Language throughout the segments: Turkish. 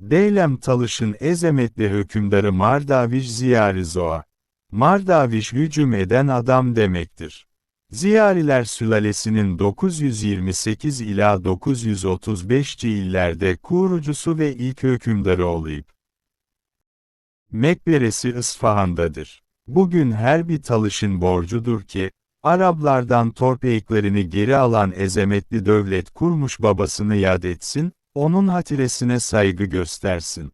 Deylem Talış'ın ezemetli hükümdarı Mardaviş Ziyarizoğa. Mardaviş hücum eden adam demektir. Ziyariler sülalesinin 928 ila 935 illerde kurucusu ve ilk hükümdarı olup, Mekberesi İsfahan'dadır. Bugün her bir talışın borcudur ki, Araplardan torpeyiklerini geri alan ezemetli devlet kurmuş babasını yad etsin, onun hatiresine saygı göstersin.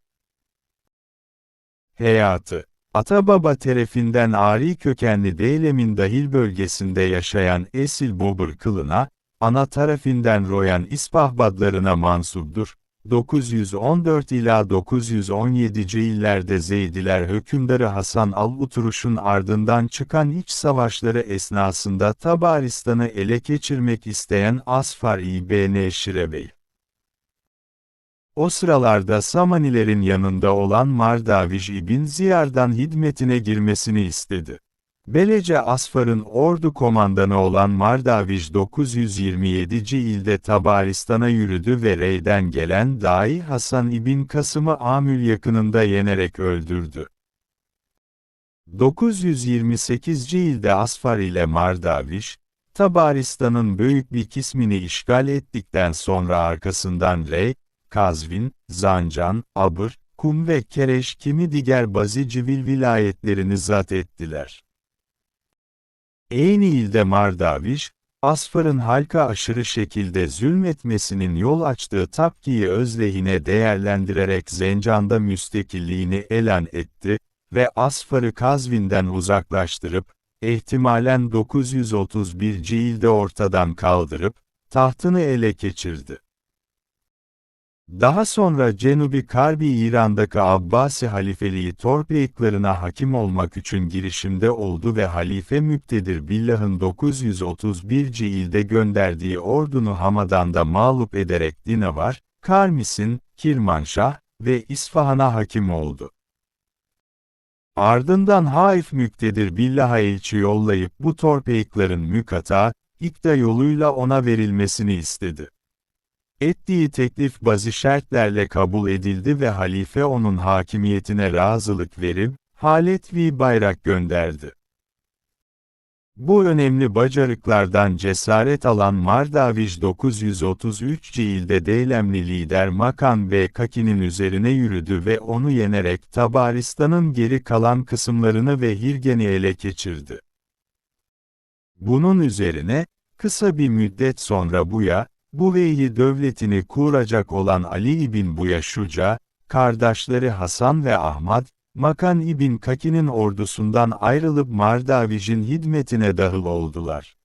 Hayatı Atababa terefinden Ari kökenli Deylem'in dahil bölgesinde yaşayan Esil Bobur kılına, ana tarafından Royan İspahbadlarına mansuptur. 914 ila 917. illerde Zeydiler hükümdarı Hasan al-Uturuş'un ardından çıkan iç savaşları esnasında Tabaristan'ı ele geçirmek isteyen Asfar İbn Şirebey. O sıralarda Samanilerin yanında olan Mardaviş ibn Ziyar'dan hidmetine girmesini istedi. Belece Asfar'ın ordu komandanı olan Mardaviş 927. ilde Tabaristan'a yürüdü ve Rey'den gelen Dahi Hasan ibn Kasım'ı Amül yakınında yenerek öldürdü. 928. ilde Asfar ile Mardaviş, Tabaristan'ın büyük bir kısmını işgal ettikten sonra arkasından Rey, Kazvin, Zancan, Abır, Kum ve Kereş kimi diğer bazı civil vilayetlerini zat ettiler. Eyni ilde Mardaviş, Asfar'ın halka aşırı şekilde zulmetmesinin yol açtığı tapkiyi özlehine değerlendirerek Zencan'da müstekilliğini elan etti ve Asfar'ı Kazvin'den uzaklaştırıp, ihtimalen 931 ilde ortadan kaldırıp, tahtını ele geçirdi. Daha sonra Cenubi Karbi İran'daki Abbasi halifeliği torpeyiklerine hakim olmak için girişimde oldu ve Halife Müktedir Billah'ın 931 ilde gönderdiği ordunu Hamadan'da mağlup ederek Dinavar, Karmis'in, Kirmanşah ve İsfahan'a hakim oldu. Ardından Haif Müktedir Billah'a elçi yollayıp bu torpeyiklerin mükata, ikta yoluyla ona verilmesini istedi. Ettiği teklif bazı şartlarla kabul edildi ve halife onun hakimiyetine razılık verip, Haletvi bayrak gönderdi. Bu önemli bacarıklardan cesaret alan Mardaviş 933 ilde Deylemli lider Makan ve Kaki'nin üzerine yürüdü ve onu yenerek Tabaristan'ın geri kalan kısımlarını ve Hirgen'i ele geçirdi. Bunun üzerine, kısa bir müddet sonra Buya, Buveyhi devletini kuracak olan Ali ibn Buya Şuca, kardeşleri Hasan ve Ahmad, Makan ibn Kaki'nin ordusundan ayrılıp Mardavij'in hizmetine dahil oldular.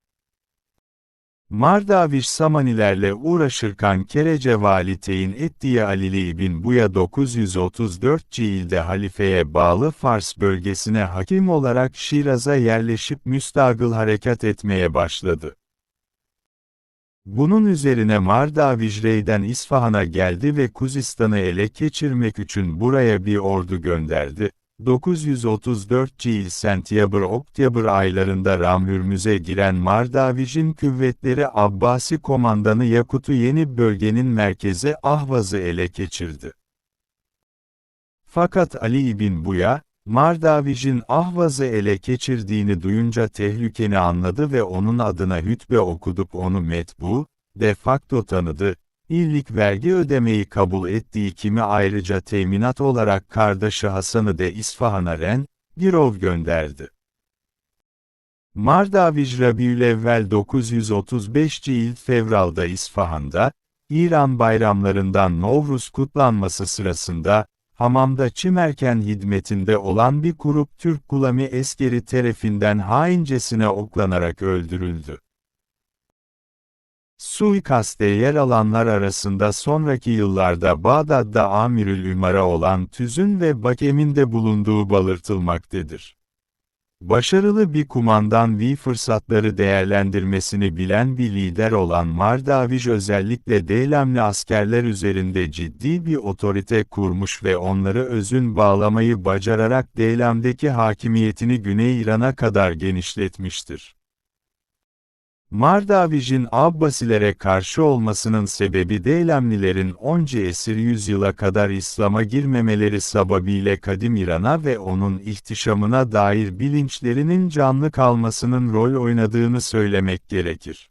Mardaviş Samanilerle uğraşırken Kerece vali teyin ettiği Alili ibn Buya 934 cilde halifeye bağlı Fars bölgesine hakim olarak Şiraz'a yerleşip müstagıl harekat etmeye başladı. Bunun üzerine Mardavijrey'den İsfahan'a geldi ve Kuzistan'ı ele geçirmek için buraya bir ordu gönderdi. 934 yıl Sentyabr-Oktyabr aylarında Ramhürmüz'e giren Mardavij'in kuvvetleri Abbasi komandanı Yakut'u yeni bölgenin merkezi Ahvaz'ı ele geçirdi. Fakat Ali ibn Buya, Mardavij'in Ahvaz'ı ele geçirdiğini duyunca tehlikeni anladı ve onun adına hütbe okudup onu metbu, de facto tanıdı, İllik vergi ödemeyi kabul ettiği kimi ayrıca teminat olarak kardeşi Hasan'ı de İsfahan'a Ren, Girov gönderdi. Mardavij Rabiülevvel 935 yıl Fevral'da İsfahan'da, İran bayramlarından Novruz kutlanması sırasında, hamamda çimerken hizmetinde olan bir grup Türk Gulami eskeri tarafından haincesine oklanarak öldürüldü. Suikaste yer alanlar arasında sonraki yıllarda Bağdat'da Amirül Ümara olan Tüzün ve Bakem'in de bulunduğu belirtilmektedir. Başarılı bir kumandan ve fırsatları değerlendirmesini bilen bir lider olan Mardaviş özellikle Deylemli askerler üzerinde ciddi bir otorite kurmuş ve onları özün bağlamayı bacararak Deylem'deki hakimiyetini Güney İran'a kadar genişletmiştir. Mardavij'in Abbasilere karşı olmasının sebebi Deylemlilerin onca esir yüzyıla kadar İslam'a girmemeleri sebebiyle kadim İran'a ve onun ihtişamına dair bilinçlerinin canlı kalmasının rol oynadığını söylemek gerekir.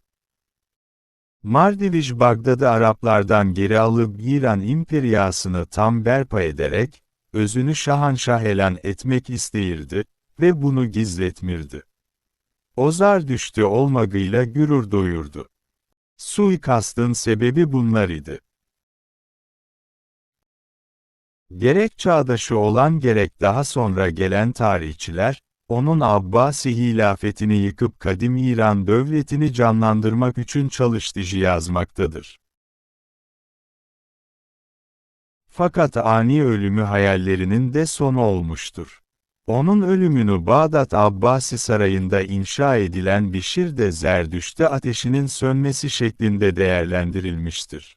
Mardivij Bagdad'ı Araplardan geri alıp İran İmperyasını tam berpa ederek, özünü şahanşah elan etmek isteyirdi ve bunu gizletmirdi. Ozar düştü olmagıyla gürür doyurdu. Suikastın sebebi bunlar idi. Gerek çağdaşı olan gerek daha sonra gelen tarihçiler, onun Abbasi hilafetini yıkıp kadim İran devletini canlandırmak için çalıştığı yazmaktadır. Fakat ani ölümü hayallerinin de sonu olmuştur. Onun ölümünü Bağdat Abbasi Sarayı'nda inşa edilen Bişir de Zerdüşt'te ateşinin sönmesi şeklinde değerlendirilmiştir.